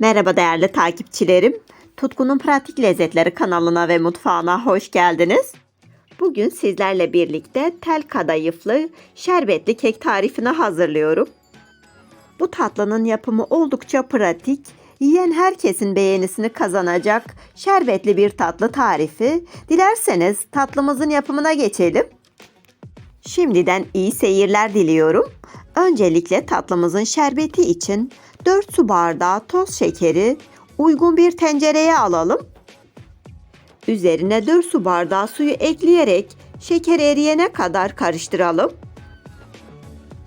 Merhaba değerli takipçilerim. Tutkunun Pratik Lezzetleri kanalına ve mutfağına hoş geldiniz. Bugün sizlerle birlikte tel kadayıflı şerbetli kek tarifini hazırlıyorum. Bu tatlının yapımı oldukça pratik, yiyen herkesin beğenisini kazanacak şerbetli bir tatlı tarifi. Dilerseniz tatlımızın yapımına geçelim. Şimdiden iyi seyirler diliyorum. Öncelikle tatlımızın şerbeti için 4 su bardağı toz şekeri uygun bir tencereye alalım. Üzerine 4 su bardağı suyu ekleyerek şeker eriyene kadar karıştıralım.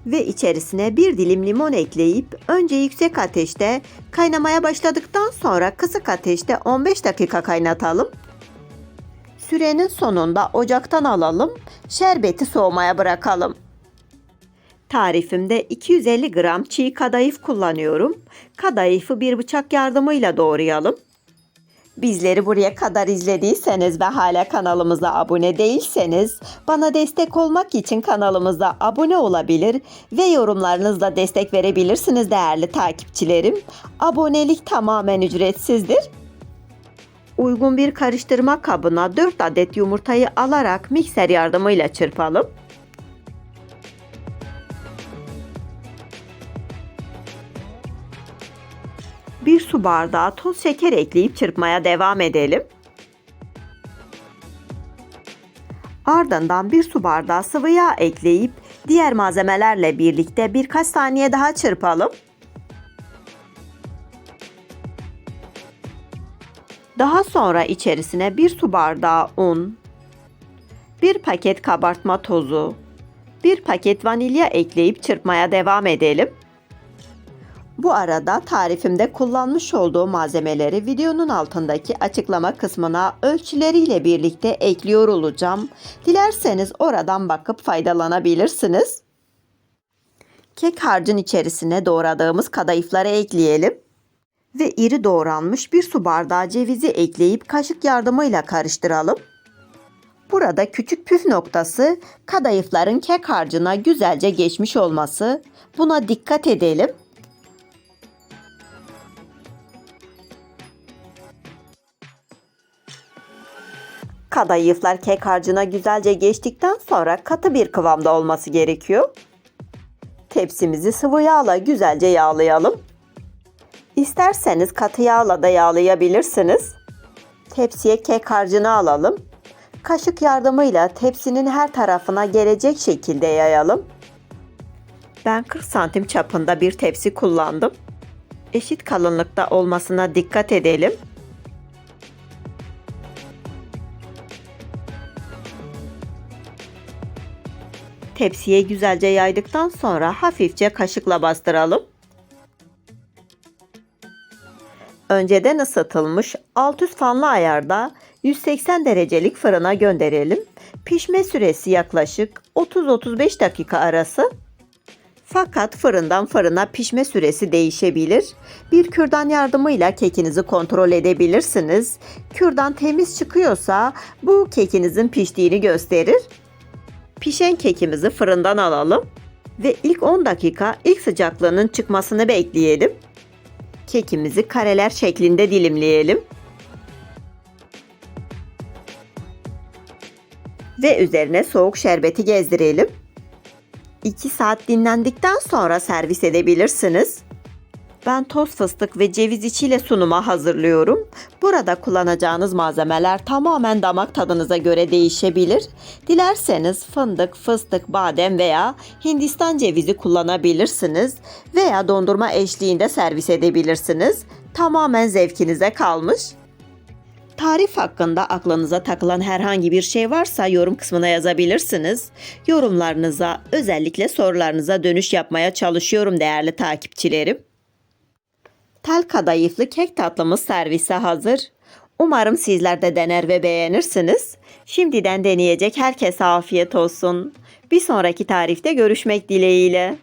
Ve içerisine bir dilim limon ekleyip önce yüksek ateşte kaynamaya başladıktan sonra kısık ateşte 15 dakika kaynatalım. Sürenin sonunda ocaktan alalım, şerbeti soğumaya bırakalım. Tarifimde 250 gram çiğ kadayıf kullanıyorum. Kadayıfı bir bıçak yardımıyla doğrayalım. Bizleri buraya kadar izlediyseniz ve hala kanalımıza abone değilseniz bana destek olmak için kanalımıza abone olabilir ve yorumlarınızla destek verebilirsiniz değerli takipçilerim. Abonelik tamamen ücretsizdir. Uygun bir karıştırma kabına 4 adet yumurtayı alarak mikser yardımıyla çırpalım. Bir su bardağı toz şeker ekleyip çırpmaya devam edelim. Ardından bir su bardağı sıvı yağ ekleyip diğer malzemelerle birlikte birkaç saniye daha çırpalım. Daha sonra içerisine bir su bardağı un, bir paket kabartma tozu, bir paket vanilya ekleyip çırpmaya devam edelim. Bu arada tarifimde kullanmış olduğum malzemeleri videonun altındaki açıklama kısmına ölçüleriyle birlikte ekliyor olacağım. Dilerseniz oradan bakıp faydalanabilirsiniz. Kek harcın içerisine doğradığımız kadayıfları ekleyelim ve iri doğranmış bir su bardağı cevizi ekleyip kaşık yardımıyla karıştıralım. Burada küçük püf noktası kadayıfların kek harcına güzelce geçmiş olması. Buna dikkat edelim. Kadayıflar kek harcına güzelce geçtikten sonra katı bir kıvamda olması gerekiyor. Tepsimizi sıvı yağla güzelce yağlayalım. İsterseniz katı yağla da yağlayabilirsiniz. Tepsiye kek harcını alalım. Kaşık yardımıyla tepsinin her tarafına gelecek şekilde yayalım. Ben 40 santim çapında bir tepsi kullandım. Eşit kalınlıkta olmasına dikkat edelim. Tepsiye güzelce yaydıktan sonra hafifçe kaşıkla bastıralım. Önceden ısıtılmış alt üst fanlı ayarda 180 derecelik fırına gönderelim. Pişme süresi yaklaşık 30-35 dakika arası. Fakat fırından fırına pişme süresi değişebilir. Bir kürdan yardımıyla kekinizi kontrol edebilirsiniz. Kürdan temiz çıkıyorsa bu kekinizin piştiğini gösterir. Pişen kekimizi fırından alalım ve ilk 10 dakika ilk sıcaklığının çıkmasını bekleyelim. Kekimizi kareler şeklinde dilimleyelim. Ve üzerine soğuk şerbeti gezdirelim. 2 saat dinlendikten sonra servis edebilirsiniz. Ben toz fıstık ve ceviz içiyle sunuma hazırlıyorum. Burada kullanacağınız malzemeler tamamen damak tadınıza göre değişebilir. Dilerseniz fındık, fıstık, badem veya Hindistan cevizi kullanabilirsiniz veya dondurma eşliğinde servis edebilirsiniz. Tamamen zevkinize kalmış. Tarif hakkında aklınıza takılan herhangi bir şey varsa yorum kısmına yazabilirsiniz. Yorumlarınıza, özellikle sorularınıza dönüş yapmaya çalışıyorum değerli takipçilerim. Tel kadayıflı kek tatlımız servise hazır. Umarım sizler de dener ve beğenirsiniz. Şimdiden deneyecek herkese afiyet olsun. Bir sonraki tarifte görüşmek dileğiyle.